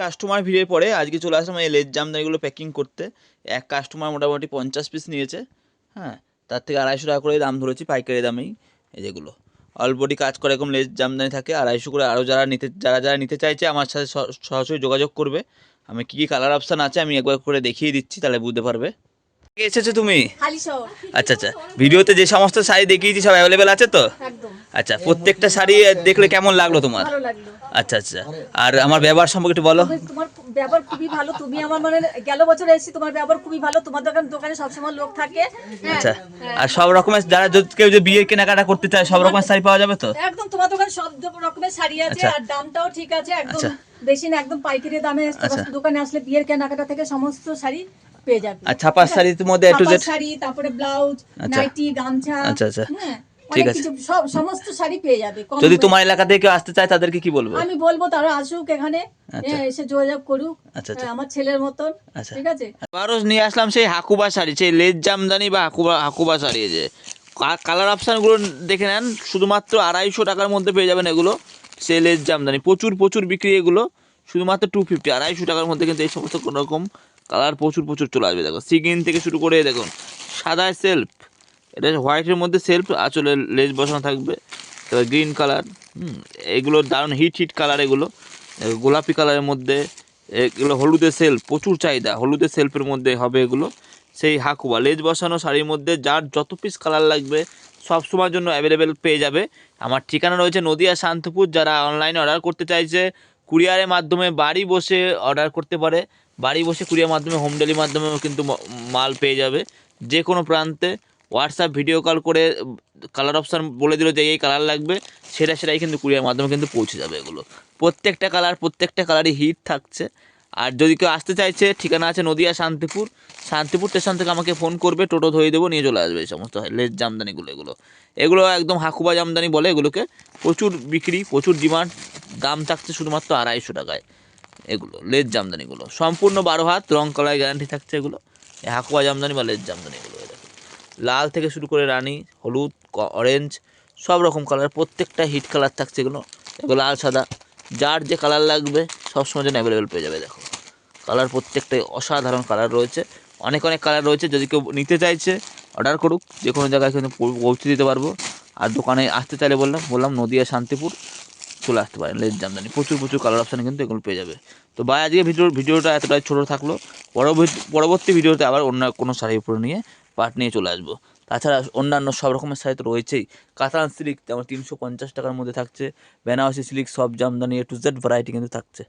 Customer ভিড়ের পরে আজকে চলে আসলাম এই লেজ জামদানিগুলো প্যাকিং করতে। এক কাস্টমার মোটামুটি পঞ্চাশ পিস নিয়েছে হ্যাঁ? তার থেকে আড়াইশো টাকা করে দাম ধরেছি পাইকারি দামেই এই যেগুলো। অলবডি কাজ করে এরকম লেজ জামদানি থাকে আড়াইশো করে আরও যারা নিতে যারা যারা নিতে চাইছে আমার সাথে সরাসরি যোগাযোগ করবে। আমি কী কী কালার অপশান আছে আমি একবার করে দেখিয়ে দিচ্ছি তাহলে বুঝতে পারবে। এসেছ তুমি? আচ্ছা আচ্ছা। ভিডিওতে যে সমস্ত শাড়ি দেখিয়েছি সব অ্যাভেলেবেল আছে তো? আচ্ছা প্রত্যেকটা শাড়ি দেখলে কেমন লাগল তোমার? আচ্ছা আচ্ছা। আর আমার ব্যবহার সম্পর্কে একটু বলো। তোমার ব্যবহার খুবই ভালো। তুমি আমার মানে গেল বছর এসেছি তোমার ব্যবহার খুবই ভালো। তোমার দোকান দোকানে সবসময় লোক থাকে। হ্যাঁ, আচ্ছা। আর সব রকমের যারা যদি কেউ যে বিয়ে কেনাকাটা করতে চায় সব রকমের শাড়ি পাওয়া যাবে তো? একদম তোমার দোকানে সব রকমের শাড়ি আছে আচ্ছা। আর দামটাও ঠিক আছে। একদম আচ্ছা। বেশি না একদম পাইকারি দামে আচ্ছা। দোকানে আসলে বিয়ের কেনাকাটা থেকে সমস্ত শাড়ি পেয়ে যাবে। আর ছাপার শাড়ির মধ্যে একটু শাড়ি তারপরে ব্লাউজ আচ্ছা। নাইটি গামছা। আচ্ছা, আচ্ছা। ঠিক আছে। সব সমস্ত শাড়ি পেয়ে যাবে যদি তোমার এলাকা থেকে কেউ আসতে চায় তাদেরকে কি বলব আমি বলব তারা আসুক এখানে আচ্ছা। হ্যাঁ, এসে যোগাযোগ করুক আচ্ছা, আচ্ছা। হ্যাঁ, আমার ছেলের মতন। ঠিক আছে আবারও নিয়ে আসলাম সেই হাকুবা শাড়ি সেই লেজ জামদানি বা হাকুবা হাকুবা শাড়ি যে কালার অপশানগুলো দেখে নেন শুধুমাত্র আড়াইশো টাকার মধ্যে পেয়ে যাবেন এগুলো সেই লেজ জামদানি প্রচুর প্রচুর বিক্রি এগুলো শুধুমাত্র টু ফিফটি আড়াইশো টাকার মধ্যে কিন্তু এই সমস্ত কোনো রকম কালার প্রচুর প্রচুর চলে আসবে দেখো সিগিন থেকে শুরু করে দেখুন সাদা সেলফ এটা হোয়াইটের মধ্যে সেলফ আঁচলে লেজ বসানো থাকবে। তারপর গ্রিন কালার এগুলো দারুণ হিট হিট কালার এগুলো। গোলাপি কালারের মধ্যে এগুলো হলুদের সেলফ প্রচুর চাহিদা, হলুদের সেলফের মধ্যে হবে এগুলো। সেই হাকুবা লেজ বসানো শাড়ির মধ্যে যার যত পিস কালার লাগবে, সব সময়ের জন্য অ্যাভেলেবেল পেয়ে যাবে। আমার ঠিকানা রয়েছে নদিয়া শান্তপুর, যারা অনলাইনে অর্ডার করতে চাইছে কুরিয়ারের মাধ্যমে বাড়ি বসে অর্ডার করতে পারে। বাড়ি বসে কুরিয়ার মাধ্যমে হোম ডেলিভারির মাধ্যমেও কিন্তু মাল পেয়ে যাবে। যে কোনো প্রান্তে হোয়াটসঅ্যাপ ভিডিও কল করে কালার অপশান বলে দিল যে এই কালার লাগবে, সেটা সেটাই কিন্তু কুরিয়ার মাধ্যমে কিন্তু পৌঁছে যাবে এগুলো। প্রত্যেকটা কালার প্রত্যেকটা কালারই হিট থাকছে। আর যদি কেউ আসতে চাইছে, ঠিকানা আছে নদিয়া শান্তিপুর। শান্তিপুর স্টেশন থেকে আমাকে ফোন করবে, টোটো ধরে দেবো, নিয়ে চলে আসবে এই সমস্ত লেজ জামদানিগুলো, এগুলো। এগুলো একদম হাকুবা জামদানি বলে, এগুলোকে প্রচুর বিক্রি, প্রচুর ডিমান্ড দাম থাকছে শুধুমাত্র আড়াইশো টাকায় এগুলো, লেজ জামদানিগুলো। সম্পূর্ণ বারো হাত রং কলায় গ্যারান্টি থাকছে এগুলো। হাকুয়া জামদানি বা লেজ জামদানি এগুলো এই দেখো। লাল থেকে শুরু করে রানী, হলুদ অরেঞ্জ সব রকম কালার প্রত্যেকটা হিট কালার থাকছে এগুলো এগুলো লাল, সাদা। যার যে কালার লাগবে, সবসময় জন্য অ্যাভেলেবেল পেয়ে যাবে, দেখো। কালার প্রত্যেকটাই অসাধারণ কালার রয়েছে। অনেক অনেক কালার রয়েছে, যদি কেউ নিতে চাইছে অর্ডার করুক, যে কোনো জায়গায় কিন্তু পৌঁছে দিতে পারব। আর দোকানে আসতে চাইলে বললাম বললাম নদিয়া, শান্তিপুর, চলে আসতে পারেন, লেজ জামদানি। প্রচুর প্রচুর কালার অপশানে কিন্তু এগুলো পেয়ে যাবে। তো ভাই, আজকে ভিডিও ভিডিওটা এতটাই ছোটো থাকল। পরবর্তী ভিডিওতে আবার অন্য কোনো শাড়ির উপরে নিয়ে পার্ট নিয়ে চলে আসব। তাছাড়া অন্যান্য সব রকমের শাড়ি তো রয়েছেই। কাতান সিল্ক যেমন তিনশো পঞ্চাশ টাকার মধ্যে থাকছে। বেনারসি সিল্ক সব Jamdani A to Z variety কিন্তু থাকছে।